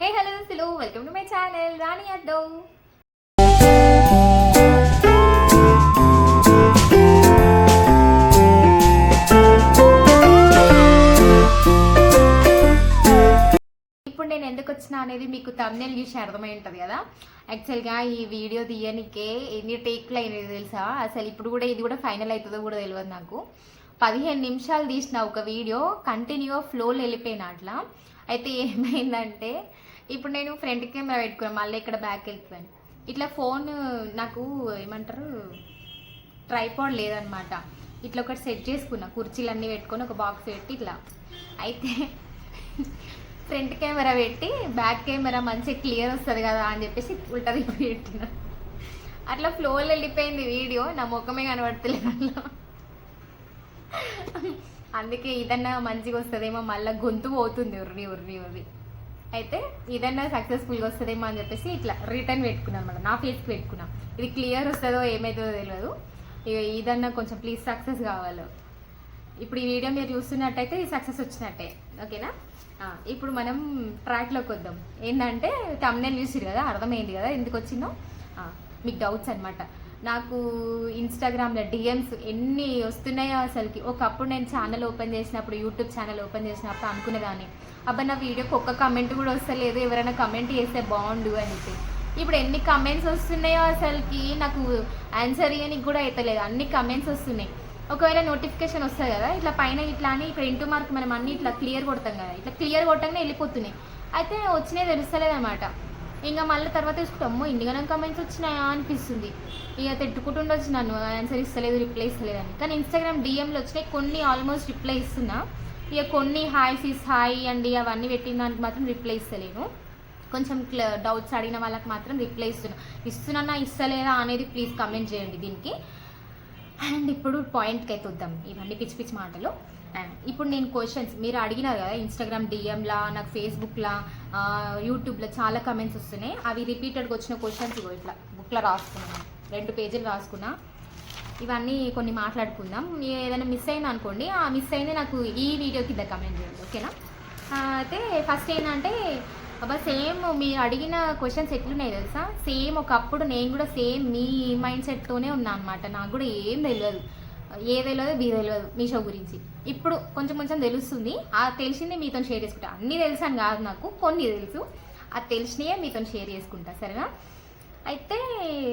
హే hello సిలో welcome to my channel Rani అద్దవ్ ఇప్పుడు నేను ఎందుకు వచ్చినా అనేది మీకు తమ్నేల్ చూసి అర్థమై ఉంటుంది కదా. యాక్చువల్గా ఈ వీడియో తీయనికే ఎన్ని టేక్లు అయినది తెలుసా? అసలు ఇప్పుడు కూడా ఇది కూడా ఫైనల్ అవుతుందో కూడా తెలియదు నాకు. పదిహేను నిమిషాలు తీసిన ఒక వీడియో కంటిన్యూగా ఫ్లోలో వెళ్ళిపోయిన అట్లా. అయితే ఏమైందంటే ఇప్పుడు నేను ఫ్రంట్ కెమెరా పెట్టుకున్నాను మళ్ళీ ఇక్కడ బ్యాక్ వెళ్ళిపోయాను ఇట్లా ఫోన్ నాకు ఏమంటారు? ట్రైపాడ్ లేదనమాట. ఇట్లా ఒకటి సెట్ చేసుకున్నా. కుర్చీలన్నీ పెట్టుకొని ఒక బాక్స్ పెట్టి ఇట్లా. అయితే ఫ్రంట్ కెమెరా పెట్టి బ్యాక్ కెమెరా మంచిగా క్లియర్ వస్తుంది కదా అని చెప్పేసి ఉల్టా తిప్పి పెట్టిన. అట్లా ఫ్లోలో వెళ్ళిపోయింది వీడియో. నా ముఖమే కనబడతలేదు అట్లా. అందుకే ఇదన్నా మంచిగా వస్తుందేమో మళ్ళీ గొంతు పోతుంది. ఉర్రి ఉర్రి ఉర్రి. అయితే ఇదన్నా సక్సెస్ఫుల్గా వస్తుందేమో అని చెప్పేసి ఇట్లా రిటర్న్ పెట్టుకున్నాను అనమాట నా ఫేస్కి పెట్టుకున్నా. ఇది క్లియర్ వస్తుందో ఏమవుతుందో తెలియదు ఇక ఇదన్నా కొంచెం ప్లీజ్ సక్సెస్ కావాలి. ఇప్పుడు ఈ వీడియో మీరు చూస్తున్నట్టయితే ఇది సక్సెస్ వచ్చినట్టే. ఓకేనా? ఇప్పుడు మనం ట్రాక్లోకి వద్దాం. ఏంటంటే తమ్నేల్ చూసిరు కదా అర్థమైంది కదా ఎందుకు వచ్చిందో? మీకు డౌట్స్ అనమాట నాకు ఇన్స్టాగ్రామ్లో డిఎమ్స్ ఎన్ని వస్తున్నాయో అసలుకి. ఒకప్పుడు నేను ఛానల్ ఓపెన్ చేసినప్పుడు యూట్యూబ్ ఛానల్ ఓపెన్ చేసినప్పుడు అనుకునేదాన్ని అబ్బా నా వీడియోకి ఒక్క కమెంట్ కూడా వస్తలేదు. ఎవరైనా కమెంట్ చేస్తే బాగుండు అని ఇప్పుడు ఎన్ని కమెంట్స్ వస్తున్నాయో అసలుకి నాకు ఆన్సర్ ఇవ్వనికి కూడా అవుతలేదు అన్ని కమెంట్స్ వస్తున్నాయి. ఒకవేళ నోటిఫికేషన్ వస్తుంది కదా ఇట్లా పైన ఇట్లా అని ఇక్కడ ఇంటూ మార్క్ మనం అన్ని ఇట్లా క్లియర్ కొడతాం కదా. ఇట్లా క్లియర్ కొట్టగానే వెళ్ళిపోతున్నాయి. అయితే వచ్చినాయి తెలుస్తలేదు అనమాట ఇంకా మళ్ళీ తర్వాత చూసుకుంటాం అమ్మో కమెంట్స్ వచ్చినాయా అనిపిస్తుంది. ఇక తిట్టుకుంటుండొచ్చు నన్ను. ఆన్సర్ ఇస్తలేదు రిప్లై ఇస్తలేదు అని. కానీ ఇన్స్టాగ్రామ్ డిఎంలు వచ్చినాయి. కొన్ని ఆల్మోస్ట్ రిప్లై ఇస్తున్నా. ఇక కొన్ని హాయ్ సీస్ హాయ్ అండి అవన్నీ పెట్టిన దానికి మాత్రం రిప్లై ఇస్తలేను. కొంచెం డౌట్స్ అడిగిన వాళ్ళకి మాత్రం రిప్లై ఇస్తున్నా. ఇస్తున్నా ఇస్తలేదా అనేది ప్లీజ్ కమెంట్ చేయండి దీనికి. అండ్ ఇప్పుడు పాయింట్కి అయితే వద్దాం. ఇవన్నీ పిచ్చి పిచ్చి మాటలు. ఇప్పుడు నేను క్వశ్చన్స్ మీరు అడిగినారు కదా ఇన్స్టాగ్రామ్ డిఎంలా నాకు ఫేస్బుక్లా యూట్యూబ్లో చాలా కమెంట్స్ వస్తున్నాయి. అవి రిపీటెడ్గా వచ్చిన క్వశ్చన్స్ ఇట్లా బుక్లో రాసుకున్నాను. రెండు పేజీలు రాసుకున్నా. ఇవన్నీ కొన్ని మాట్లాడుకుందాం. ఏదైనా మిస్ అయింది అనుకోండి ఆ మిస్ అయింది నాకు ఈ వీడియో కింద కమెంట్ చేయండి ఓకేనా అయితే ఫస్ట్ ఏంటంటే అబ్బా సేమ్ మీరు అడిగిన క్వశ్చన్స్ ఎట్లున్నాయి తెలుసా? సేమ్ ఒకప్పుడు నేను కూడా సేమ్ మీ మైండ్ సెట్తోనే ఉన్నా అనమాట నాకు కూడా ఏం తెలియదు. ఏ తెలియదు బీ తెలియదు మీషో గురించి. ఇప్పుడు కొంచెం కొంచెం తెలుస్తుంది. ఆ తెలిసిందే మీతో షేర్ చేసుకుంటా. అన్నీ తెలుసు అని కాదు నాకు కొన్ని తెలుసు. అది తెలిసినయే మీతో షేర్ చేసుకుంటా సరేనా? అయితే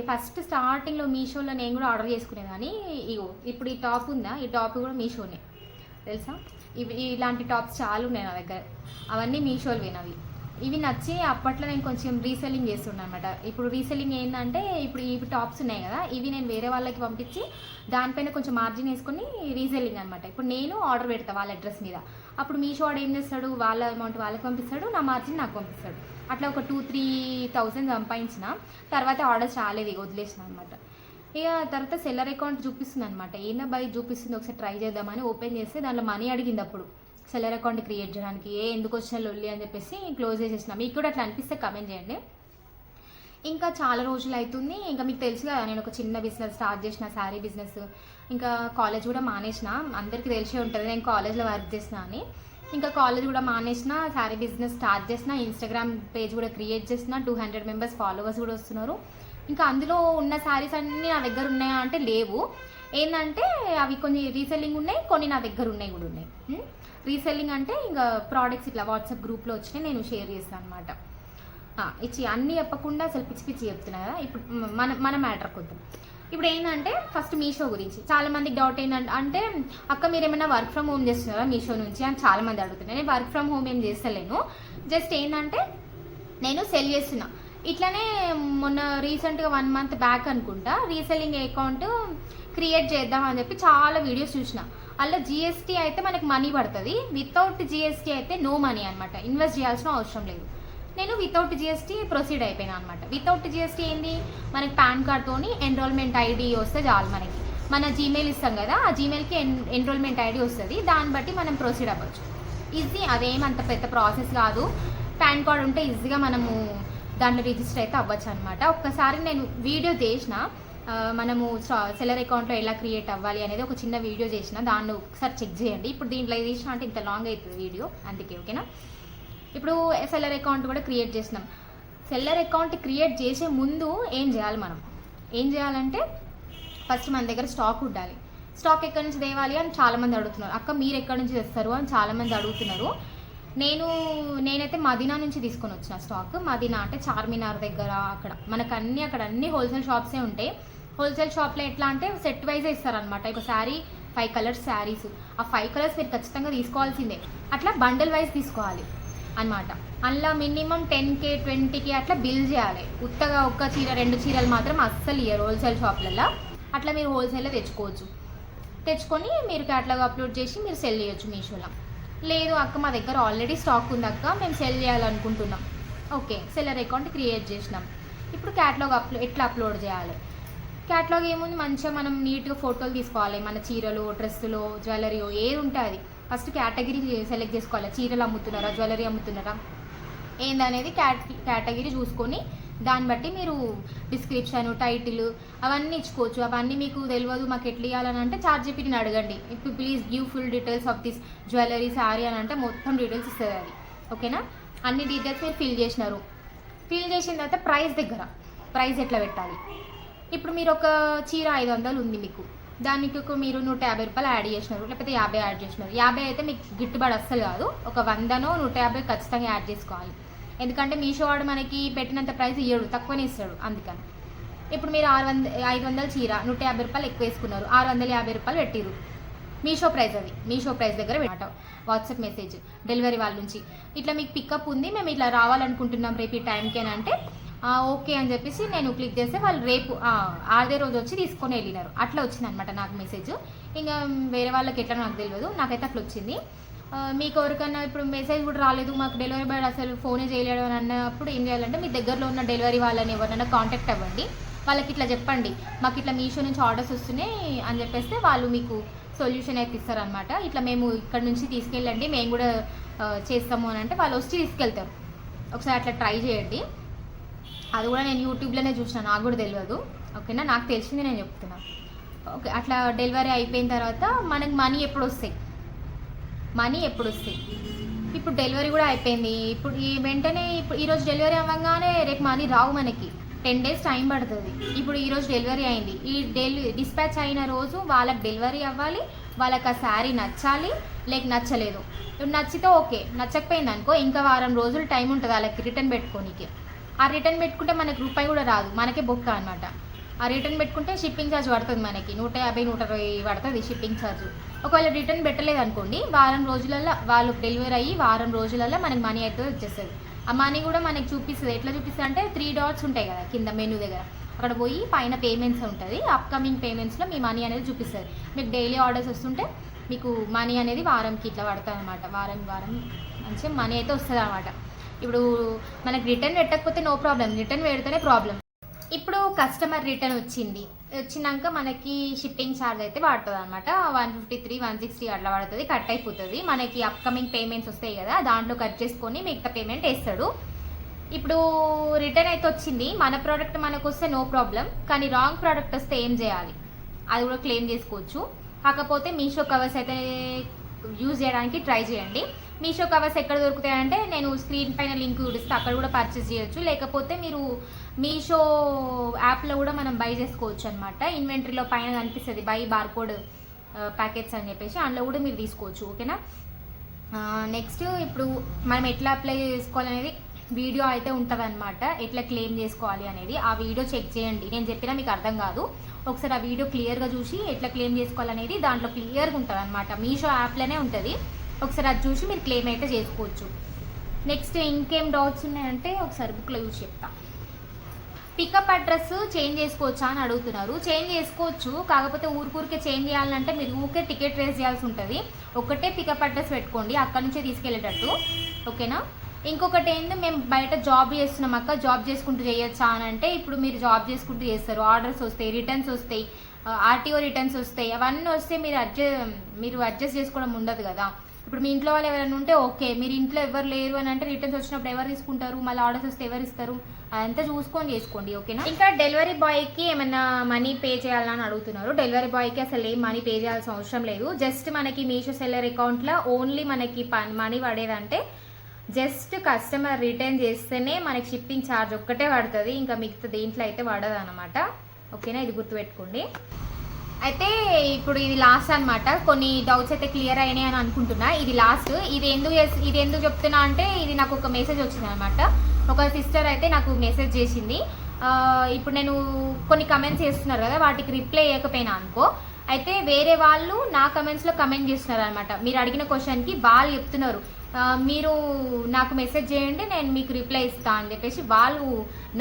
ఫస్ట్ స్టార్టింగ్లో మీషోలో నేను కూడా ఆర్డర్ చేసుకునే కానీ ఇగో ఇప్పుడు ఈ టాప్ ఉందా? ఈ టాప్ కూడా మీషోనే తెలుసా? ఇవి ఇలాంటి టాప్స్ చాలా ఉన్నాయి నా దగ్గర. అవన్నీ మీషోలువేనవి ఇవి నచ్చి అప్పట్లో నేను కొంచెం రీసెల్లింగ్ చేస్తున్నాను అనమాట ఇప్పుడు రీసెల్లింగ్ ఏంటంటే ఇప్పుడు ఇవి టాప్స్ ఉన్నాయి కదా ఇవి నేను వేరే వాళ్ళకి పంపించి దానిపైన కొంచెం మార్జిన్ వేసుకొని రీసెల్లింగ్ అనమాట ఇప్పుడు నేను ఆర్డర్ పెడతా వాళ్ళ అడ్రస్ మీద. అప్పుడు మీషో వాడు ఏం చేస్తాడు వాళ్ళ అమౌంట్ వాళ్ళకి పంపిస్తాడు నా మార్జిన్ నాకు పంపిస్తాడు. అట్లా ఒక టూ త్రీ థౌజండ్ సంపాదించిన తర్వాత ఆర్డర్స్ రాలేదు ఇక వదిలేసిన అనమాట ఇక తర్వాత సెల్లర్ అకౌంట్ చూపిస్తుంది అనమాట ఏనా బై చూపిస్తుంది ఒకసారి ట్రై చేద్దామని ఓపెన్ చేస్తే దాంట్లో మనీ అడిగింది అప్పుడు. సెల్లర్ అకౌంట్ క్రియేట్ చేయడానికి ఏ ఎందుకు వచ్చిన లొల్లి అని చెప్పేసి క్లోజ్ చేసేసిన మీకు కూడా అట్లా అనిపిస్తే కమెంట్ చేయండి. ఇంకా చాలా రోజులు అవుతుంది ఇంకా మీకు తెలుసు కదా నేను ఒక చిన్న బిజినెస్ స్టార్ట్ చేసిన శారీ బిజినెస్ ఇంకా కాలేజ్ కూడా మానేసిన. అందరికీ తెలిసే ఉంటుంది నేను కాలేజ్లో వర్క్ చేసిన అని. ఇంకా కాలేజ్ కూడా మానేసిన శారీ బిజినెస్ స్టార్ట్ చేసిన ఇన్స్టాగ్రామ్ పేజ్ కూడా క్రియేట్ చేసిన టూ హండ్రెడ్ మెంబర్స్ ఫాలోవర్స్ కూడా వస్తున్నారు. ఇంకా అందులో ఉన్న శారీస్ అన్నీ నా దగ్గర ఉన్నాయా అంటే లేవు. ఏంటంటే అవి కొన్ని రీసెల్లింగ్ ఉన్నాయి కొన్ని నా దగ్గర ఉన్నాయి కూడా ఉన్నాయి. రీసెల్లింగ్ అంటే ఇంకా ప్రోడక్ట్స్ ఇట్లా వాట్సాప్ గ్రూప్లో వచ్చినాయి నేను షేర్ చేస్తాను అనమాట ఇచ్చి అన్నీ చెప్పకుండా అసలు పిచ్చి పిచ్చి చెప్తున్నా కదా ఇప్పుడు మన మన మ్యాటర్కి వద్దాం. ఇప్పుడు ఏంటంటే ఫస్ట్ మీషో గురించి. చాలా మందికి డౌట్ ఏంటంటే అంటే అక్క మీరు ఏమైనా వర్క్ ఫ్రమ్ హోమ్ చేస్తున్నారా మీషో నుంచి? అని చాలా మంది అడుగుతున్నారు. నేను వర్క్ ఫ్రమ్ హోమ్ ఏం చేస్తలేను. జస్ట్ ఏంటంటే నేను సెల్ చేస్తున్నా. ఇట్లానే మొన్న రీసెంట్గా వన్ మంత్ బ్యాక్ అనుకుంటా రీసెల్లింగ్ అకౌంట్ క్రియేట్ చేద్దాం అని చెప్పి చాలా వీడియోస్ చూసిన. అలా జిఎస్టీ అయితే మనకి మనీ పడుతుంది. వితౌట్ జిఎస్టీ అయితే నో మనీ అనమాట ఇన్వెస్ట్ చేయాల్సిన అవసరం లేదు. నేను వితౌట్ జిఎస్టీ ప్రొసీడ్ అయిపోయినా అనమాట వితౌట్ జిఎస్టీ ఏంది? మనకి పాన్ కార్డ్తోని ఎన్రోల్మెంట్ ఐడి వస్తే చాలు మనకి. మన జీమెయిల్ ఇస్తాం కదా ఆ జీమెయిల్కి ఎన్ ఎన్రోల్మెంట్ ఐడి వస్తుంది. దాన్ని బట్టి మనం ప్రొసీడ్ అవ్వచ్చు. ఈజీ అదేమంత పెద్ద ప్రాసెస్ కాదు. పాన్ కార్డ్ ఉంటే ఈజీగా మనము దాంట్లో రిజిస్టర్ అయితే అవ్వచ్చు అనమాట ఒక్కసారి నేను వీడియో చేసిన. మనము సెలర్ అకౌంట్లో ఎలా క్రియేట్ అవ్వాలి అనేది ఒక చిన్న వీడియో చేసిన దాన్ని ఒకసారి చెక్ చేయండి. ఇప్పుడు దీంట్లో చేసిన అంటే ఇంత లాంగ్ అవుతుంది వీడియో అందుకే ఓకేనా ఇప్పుడు సెల్లర్ అకౌంట్ కూడా క్రియేట్ చేసినాం. సెల్లర్ అకౌంట్ క్రియేట్ చేసే ముందు ఏం చేయాలి మనం? ఏం చేయాలంటే ఫస్ట్ మన దగ్గర స్టాక్ ఉండాలి. స్టాక్ ఎక్కడి నుంచి తేవాలి అని చాలామంది అడుగుతున్నారు. అక్క మీరు ఎక్కడి నుంచి తెస్తారు? అని చాలామంది అడుగుతున్నారు. నేను నేనైతే మదీనా నుంచి తీసుకొని వచ్చిన స్టాక్ మదీనా అంటే చార్మినార్ దగ్గర అక్కడ. మనకు అన్ని అక్కడ అన్ని హోల్సేల్ షాప్సే ఉంటాయి హోల్సేల్ షాప్లో ఎట్లా అంటే సెట్ వైజే ఇస్తారనమాట ఒక శారీ ఫైవ్ కలర్స్ శారీస్ ఆ ఫైవ్ కలర్స్ మీరు ఖచ్చితంగా తీసుకోవాల్సిందే. అట్లా బండల్ వైజ్ తీసుకోవాలి అన్నమాట. అందులో మినిమం టెన్ కే ట్వంటీకి అట్లా బిల్ చేయాలి. ఉత్తగా ఒక్క చీర రెండు చీరలు మాత్రం అస్సలు ఇయ్యరు హోల్సేల్ షాప్లలో అట్లా మీరు హోల్సేల్లో తెచ్చుకోవచ్చు. తెచ్చుకొని మీరు క్యాటలాగ్ అప్లోడ్ చేసి మీరు సెల్ చేయొచ్చు మీషోలో. లేదు అక్క మా దగ్గర ఆల్రెడీ స్టాక్ ఉంది అక్క. మేము సెల్ చేయాలనుకుంటున్నాం. ఓకే సెల్లర్ అకౌంట్ క్రియేట్ చేసినాం. ఇప్పుడు క్యాటలాగ్ అప్లో ఎట్లా అప్లోడ్ చేయాలి? క్యాటలాగ్ ఏముంది? మంచిగా మనం నీట్గా ఫోటోలు తీసుకోవాలి. మన చీరలు డ్రెస్సులు జ్యువెలరీ ఏది ఉంటే అది. ఫస్ట్ కేటగిరీ సెలెక్ట్ చేసుకోవాలి. చీరలు అమ్ముతున్నారా? జ్యువెలరీ అమ్ముతున్నారా? ఏందనేది క్యాట్ కేటగిరీ చూసుకొని దాన్ని బట్టి మీరు డిస్క్రిప్షన్ టైటిల్ అవన్నీ ఇచ్చుకోవచ్చు. అవన్నీ మీకు తెలియదు మాకు ఎట్లా ఇవ్వాలని అంటే చార్జ్ చెప్పిని అడగండి. ఇప్పుడు please give full details of this jewellery sari అని అంటే మొత్తం డీటెయిల్స్ ఇస్తుంది అది. ఓకేనా అన్ని డీటెయిల్స్ మీరు ఫిల్ చేసినారు. ఫిల్ చేసిన తర్వాత ప్రైస్ దగ్గర ప్రైస్ ఎట్లా పెట్టాలి? ఇప్పుడు మీరు ఒక చీర ఐదు వందలు ఉంది మీకు. దానికి ఒక మీరు నూట యాభై రూపాయలు యాడ్ చేసినారు. లేకపోతే యాభై యాడ్ చేసినారు. యాభై అయితే మీకు గిట్టుబాటు అస్సలు కాదు. ఒక వందనో నూట యాభై ఖచ్చితంగా యాడ్ చేసుకోవాలి. ఎందుకంటే మీషో వాడు మనకి పెట్టినంత ప్రైస్ ఇయ్యడు తక్కువనే ఇస్తాడు అందుకని. ఇప్పుడు మీరు ఆరు వంద ఐదు వందల చీర నూట యాభై రూపాయలు ఎక్కువ వేసుకున్నారు ఆరు వందల యాభై రూపాయలు పెట్టిరు. మీషో ప్రైస్ అది మీషో ప్రైస్ దగ్గర పెట్టాం వాట్సాప్ మెసేజ్ డెలివరీ వాళ్ళ నుంచి. ఇట్లా మీకు పికప్ ఉంది మేము ఇట్లా రావాలనుకుంటున్నాం రేపు ఈ టైంకి అని అంటే ఓకే అని చెప్పేసి నేను క్లిక్ చేస్తే వాళ్ళు రేపు అదే రోజు వచ్చి తీసుకొని వెళ్ళినారు. అట్లా వచ్చింది అనమాట నాకు మెసేజ్. ఇంకా వేరే వాళ్ళకి ఎట్లా నాకు తెలియదు నాకైతే అట్లా వచ్చింది. మీకు ఎవరికన్నా ఇప్పుడు మెసేజ్ కూడా రాలేదు మాకు డెలివరీ బాయ్ అసలు ఫోనే చేయలేడు అని అన్నప్పుడు ఏం చేయాలంటే మీ దగ్గరలో ఉన్న డెలివరీ వాళ్ళని ఎవరైనా కాంటాక్ట్ అవ్వండి. వాళ్ళకి ఇట్లా చెప్పండి. మాకు ఇట్లా మీషో నుంచి ఆర్డర్స్ వస్తున్నాయి అని చెప్పేస్తే వాళ్ళు మీకు సొల్యూషన్ అయితే ఇస్తారనమాట ఇట్లా మేము ఇక్కడ నుంచి తీసుకెళ్ళండి మేము కూడా చేస్తాము అని అంటే వాళ్ళు వచ్చి తీసుకెళ్తారు. ఒకసారి అట్లా ట్రై చేయండి. అది కూడా నేను యూట్యూబ్లోనే చూసిన నాకు కూడా తెలియదు. ఓకేనా? నాకు తెలిసింది నేను చెప్తున్నా. ఓకే అట్లా డెలివరీ అయిపోయిన తర్వాత మనకి మనీ ఎప్పుడు వస్తాయి మనీ ఎప్పుడు వస్తాయి ఇప్పుడు డెలివరీ కూడా అయిపోయింది. ఇప్పుడు ఈ వెంటనే ఇప్పుడు ఈరోజు డెలివరీ అవ్వగానే రేపు మనీ రావు మనకి. టెన్ డేస్ టైం పడుతుంది. ఇప్పుడు ఈరోజు డెలివరీ అయింది. ఈ డెలి డిస్పాచ్ అయిన రోజు వాళ్ళకి డెలివరీ అవ్వాలి. వాళ్ళకి ఆ శారీ నచ్చాలి. లేక నచ్చలేదు. ఇప్పుడు నచ్చితే ఓకే. నచ్చకపోయింది అనుకో ఇంకా వారం రోజులు టైం ఉంటుంది వాళ్ళకి రిటర్న్ పెట్టుకోనికి. ఆ రిటర్న్ పెట్టుకుంటే మనకి రూపాయి కూడా రాదు. మనకే బొక్క అనమాట ఆ రిటర్న్ పెట్టుకుంటే షిప్పింగ్ ఛార్జ్ పడుతుంది మనకి. నూట యాభై నూట అరవై పడుతుంది షిప్పింగ్ ఛార్జ్ ఒకవేళ రిటర్న్ పెట్టలేదు అనుకోండి వారం రోజులలో వాళ్ళు డెలివరీ అయ్యి వారం రోజులలో మనకి మనీ అయితే వచ్చేస్తుంది. ఆ మనీ కూడా మనకి చూపిస్తుంది. ఎట్లా చూపిస్తుంది అంటే త్రీ డాట్స్ ఉంటాయి కదా కింద మెనూ దగ్గర. అక్కడ పోయి పైన పేమెంట్స్ ఉంటుంది. అప్కమింగ్ పేమెంట్స్లో మీ మనీ అనేది చూపిస్తుంది. మీకు డైలీ ఆర్డర్స్ వస్తుంటే మీకు మనీ అనేది వారంకి ఇట్లా పడుతుంది అనమాట వారం వారం మంచిగా మనీ అయితే వస్తుంది అనమాట ఇప్పుడు మనకి రిటర్న్ పెట్టకపోతే నో ప్రాబ్లం రిటర్న్ పెడితేనే ప్రాబ్లం ఇప్పుడు కస్టమర్ రిటర్న్ వచ్చింది. వచ్చినాక మనకి షిప్పింగ్ ఛార్జ్ అయితే పడుతుంది అనమాట one fifty three one sixty అట్లా పడుతుంది కట్ అయిపోతుంది. మనకి అప్కమింగ్ పేమెంట్స్ వస్తాయి కదా దాంట్లో కట్ చేసుకొని మిగతా పేమెంట్ వేస్తాడు. ఇప్పుడు రిటర్న్ అయితే వచ్చింది. మన ప్రోడక్ట్ మనకు వస్తే నో ప్రాబ్లం కానీ రాంగ్ ప్రోడక్ట్ వస్తే ఏం చేయాలి? అది కూడా క్లెయిమ్ చేసుకోవచ్చు. కాకపోతే మీషో కవర్స్ అయితే యూజ్ చేయడానికి ట్రై చేయండి. మీషో కవర్స్ ఎక్కడ దొరుకుతాయంటే నేను స్క్రీన్ పైన లింక్ చూపిస్తే అక్కడ కూడా పర్చేస్ చేయొచ్చు. లేకపోతే మీరు మీషో యాప్లో కూడా మనం బై చేసుకోవచ్చు అనమాట ఇన్వెంటరీలో పైన కనిపిస్తుంది బై బార్కోడ్ ప్యాకెట్స్ అని చెప్పేసి. అందులో కూడా మీరు తీసుకోవచ్చు ఓకేనా నెక్స్ట్ uh, ఇప్పుడు మనం ఎట్లా అప్లై చేసుకోవాలనేది వీడియో అయితే ఉంటుందన్నమాట. ఎట్లా క్లెయిమ్ చేసుకోవాలి అనేది. ఆ వీడియో చెక్ చేయండి. నేను చెప్పినా మీకు అర్థం కాదు. ఒకసారి ఆ వీడియో క్లియర్గా చూసి ఎట్లా క్లెయిమ్ చేసుకోవాలనేది దాంట్లో క్లియర్గా ఉంటుంది అనమాట మీషో యాప్లోనే ఉంటుంది. ఒకసారి అది చూసి మీరు క్లెయిమ్ అయితే చేసుకోవచ్చు. నెక్స్ట్ ఇంకేం డౌట్స్ ఉన్నాయంటే ఒకసారి బుక్లో చూసి చెప్తాను పికప్ అడ్రస్ చేంజ్ చేసుకోవచ్చా అని అడుగుతున్నారు. చేంజ్ చేసుకోవచ్చు. కాకపోతే ఊరికూరికే చేంజ్ చేయాలంటే మీరు ఊరికే టికెట్ రేస్ చేయాల్సి ఉంటుంది. ఒకటే పికప్ అడ్రస్ పెట్టుకోండి. అక్కడి నుంచే తీసుకెళ్ళేటట్టు. ఓకేనా ఇంకొకటి ఏంది మేము బయట జాబ్ చేస్తున్నాం అక్క జాబ్ చేసుకుంటూ చేయొచ్చా అని అంటే ఇప్పుడు మీరు జాబ్ చేసుకుంటూ చేస్తారు. ఆర్డర్స్ వస్తాయి రిటర్న్స్ వస్తాయి ఆర్టీఓ రిటర్న్స్ వస్తాయి. అవన్నీ వస్తే మీరు అడ్జస్ట్ మీరు అడ్జస్ట్ చేసుకోవడం ఉండదు కదా. ఇప్పుడు మీ ఇంట్లో వాళ్ళు ఎవరైనా ఉంటే ఓకే మీరు ఇంట్లో ఎవరు లేరు అని అంటే రిటర్న్స్ వచ్చినప్పుడు ఎవరు తీసుకుంటారు? మళ్ళీ ఆర్డర్స్ వస్తే ఎవరు ఇస్తారు? అదంతా చూసుకొని చేసుకోండి ఓకేనా? ఇంకా డెలివరీ బాయ్కి ఏమైనా మనీ పే చేయాలని అడుగుతున్నారు. డెలివరీ బాయ్కి అసలు ఏం మనీ పే చేయాల్సిన అవసరం లేదు. జస్ట్ మనకి మీషో సెల్లర్ అకౌంట్లో ఓన్లీ మనకి మనీ పడేదంటే జస్ట్ కస్టమర్ రిటర్న్ చేస్తేనే మనకి షిప్పింగ్ ఛార్జ్ ఒక్కటే పడుతుంది ఇంకా మిగతా దేంట్లో అయితే పడదు అనమాట ఓకేనా? ఇది గుర్తుపెట్టుకోండి. అయితే ఇప్పుడు ఇది లాస్ట్ అనమాట కొన్ని డౌట్స్ అయితే క్లియర్ అయినాయి అని అనుకుంటున్నా. ఇది లాస్ట్ ఇది ఎందుకు చేస్- ఇది ఎందుకు చెప్తున్నా అంటే ఇది నాకు ఒక మెసేజ్ వచ్చింది అనమాట ఒక సిస్టర్ అయితే నాకు మెసేజ్ చేసింది. ఇప్పుడు నేను కొన్ని కమెంట్స్ చేస్తున్నారు కదా వాటికి రిప్లై ఇవ్వకపోయినా అనుకో. అయితే వేరే వాళ్ళు నా కమెంట్స్లో కమెంట్ చేస్తున్నారు అనమాట మీరు అడిగిన క్వశ్చన్కి వాళ్ళు చెప్తున్నారు. మీరు నాకు మెసేజ్ చేయండి నేను మీకు రిప్లై ఇస్తాను అని చెప్పేసి వాళ్ళు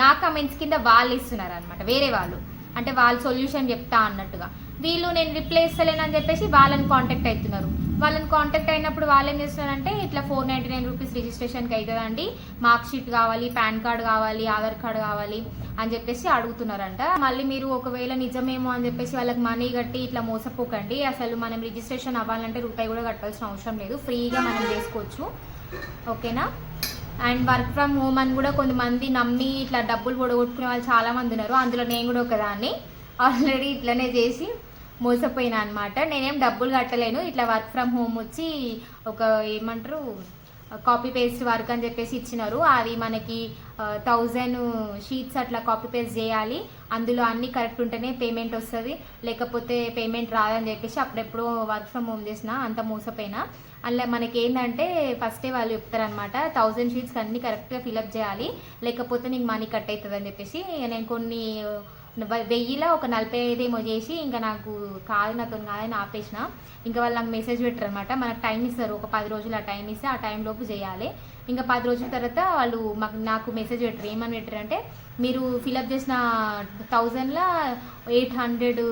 నా కమెంట్స్ కింద వాళ్ళు ఇస్తున్నారు అనమాట వేరే వాళ్ళు. అంటే వాళ్ళు సొల్యూషన్ చెప్తా అన్నట్టుగా. వీళ్ళు నేను రిప్లై ఇస్తలేనని చెప్పేసి వాళ్ళని కాంటాక్ట్ అవుతున్నారు వాళ్ళని కాంటాక్ట్ అయినప్పుడు వాళ్ళు ఏం చేస్తున్నారంటే ఇట్లా ఫోర్ నైంటీ నైన్ రూపీస్ రిజిస్ట్రేషన్కి అవుతుందండి మార్క్ షీట్ కావాలి పాన్ కార్డ్ కావాలి ఆధార్ కార్డ్ కావాలి అని చెప్పేసి అడుగుతున్నారంట. మళ్ళీ మీరు ఒకవేళ నిజమేమో అని చెప్పేసి వాళ్ళకి మనీ కట్టి ఇట్లా మోసపోకండి. అసలు మనం రిజిస్ట్రేషన్ అవ్వాలంటే రూపాయి కూడా కట్టాల్సిన అవసరం లేదు. ఫ్రీగా మనం చేసుకోవచ్చు. ఓకేనా? అండ్ వర్క్ ఫ్రమ్ హోమ్ అని కూడా కొంతమంది నమ్మి ఇట్లా డబ్బులు పొడగొట్టుకునే వాళ్ళు చాలామంది ఉన్నారు. అందులో నేను కూడా ఒకదాన్ని. ఆల్రెడీ ఇట్లనే చేసి మోసపోయినా అనమాట నేనేం డబ్బులు కట్టలేను. ఇట్లా వర్క్ ఫ్రమ్ హోమ్ వచ్చి ఒక ఏమంటారు కాపీ పేస్ట్ వర్క్ అని చెప్పేసి ఇచ్చినారు. అది మనకి థౌజండ్ షీట్స్ అట్లా కాపీ పేస్ట్ చేయాలి. అందులో అన్నీ కరెక్ట్ ఉంటేనే పేమెంట్ వస్తుంది. లేకపోతే పేమెంట్ రాదని చెప్పేసి అప్పుడెప్పుడు వర్క్ ఫ్రమ్ హోమ్ చేసిన అంత మోసపోయినా. అందులో మనకి ఏంటంటే ఫస్టే వాళ్ళు చెప్తారనమాట థౌజండ్ షీట్స్ అన్నీ కరెక్ట్గా ఫిలప్ చేయాలి. లేకపోతే నీకు మనీ కట్ అవుతుంది అని చెప్పేసి నేను కొన్ని వెయ్యిలో ఒక నలభై ఐదు ఏమో చేసి ఇంకా నాకు కాదు నాతో కాదని ఆపేసిన. ఇంకా వాళ్ళు నాకు మెసేజ్ పెట్టారు అనమాట మనకు టైం ఇస్తారు. ఒక పది రోజులు ఆ టైం ఇస్తే ఆ టైంలోపు చేయాలి. ఇంకా పది రోజుల తర్వాత వాళ్ళు మాకు నాకు మెసేజ్ పెట్టారు. ఏమని పెట్టారంటే మీరు ఫిలప్ చేసిన థౌజండ్లో ఎయిట్ హండ్రెడ్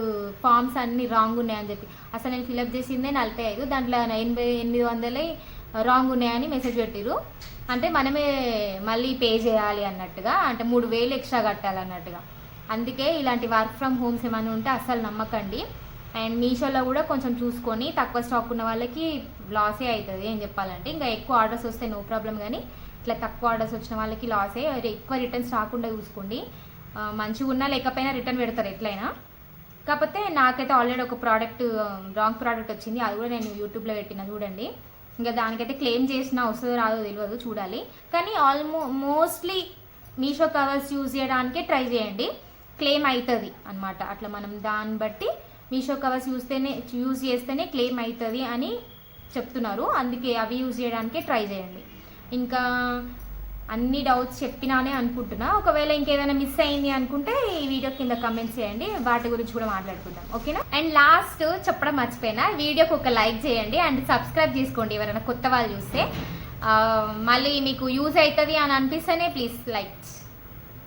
ఫామ్స్ అన్నీ రాంగ్ ఉన్నాయని చెప్పి. అసలు నేను ఫిలప్ చేసిందే నలభై ఐదు. దాంట్లో ఎనభై ఎనిమిది వందలే రాంగ్ ఉన్నాయని మెసేజ్ పెట్టిరు. అంటే మనమే మళ్ళీ పే చేయాలి అన్నట్టుగా. అంటే మూడు వేలు ఎక్స్ట్రా కట్టాలి అన్నట్టుగా. అందుకే ఇలాంటి వర్క్ ఫ్రమ్ హోమ్స్ ఏమైనా ఉంటే అస్సలు నమ్మకండి. అండ్ మీషోలో కూడా కొంచెం చూసుకొని తక్కువ స్టాక్ ఉన్న వాళ్ళకి లాసే అవుతుంది ఏం చెప్పాలంటే. ఇంకా ఎక్కువ ఆర్డర్స్ వస్తే నో ప్రాబ్లం కానీ ఇట్లా తక్కువ ఆర్డర్స్ వచ్చిన వాళ్ళకి లాసే ఎక్కువ రిటర్న్స్ రాకుండా చూసుకోండి. మంచిగా ఉన్నా లేకపోయినా రిటర్న్ పెడతారు ఎట్లయినా. కాకపోతే నాకైతే ఆల్రెడీ ఒక ప్రోడక్ట్ రాంగ్ ప్రోడక్ట్ వచ్చింది. అది కూడా నేను యూట్యూబ్లో పెట్టిన చూడండి. ఇంకా దానికైతే క్లెయిమ్ చేసినా వస్తుందో రాదో తెలియదు చూడాలి. కానీ ఆల్మో మోస్ట్లీ మీషో కవర్స్ యూజ్ చేయడానికే ట్రై చేయండి. క్లెయిమ్ అవుతుంది అనమాట అట్లా మనం దాన్ని బట్టి మీషో కవర్స్ చూస్తేనే యూజ్ చేస్తేనే క్లెయిమ్ అవుతుంది అని చెప్తున్నారు. అందుకే అవి యూజ్ చేయడానికే ట్రై చేయండి. ఇంకా అన్ని డౌట్స్ చెప్పినానే అనుకుంటున్నా. ఒకవేళ ఇంకేదైనా మిస్ అయింది అనుకుంటే ఈ వీడియో కింద కమెంట్స్ చేయండి. వాటి గురించి కూడా మాట్లాడుకుందాం. ఓకేనా అండ్ లాస్ట్ చెప్పడం మర్చిపోయినా వీడియోకి ఒక లైక్ చేయండి అండ్ సబ్స్క్రైబ్ చేసుకోండి ఎవరైనా కొత్త వాళ్ళు చూస్తే. మళ్ళీ మీకు యూజ్ అవుతుంది అని అనిపిస్తేనే ప్లీజ్ లైక్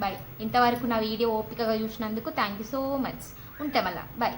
బాయ్ ఇంతవరకు నా వీడియో ఓపికగా చూసినందుకు థ్యాంక్ యూ సో మచ్ ఉంటాం మళ్ళా. బాయ్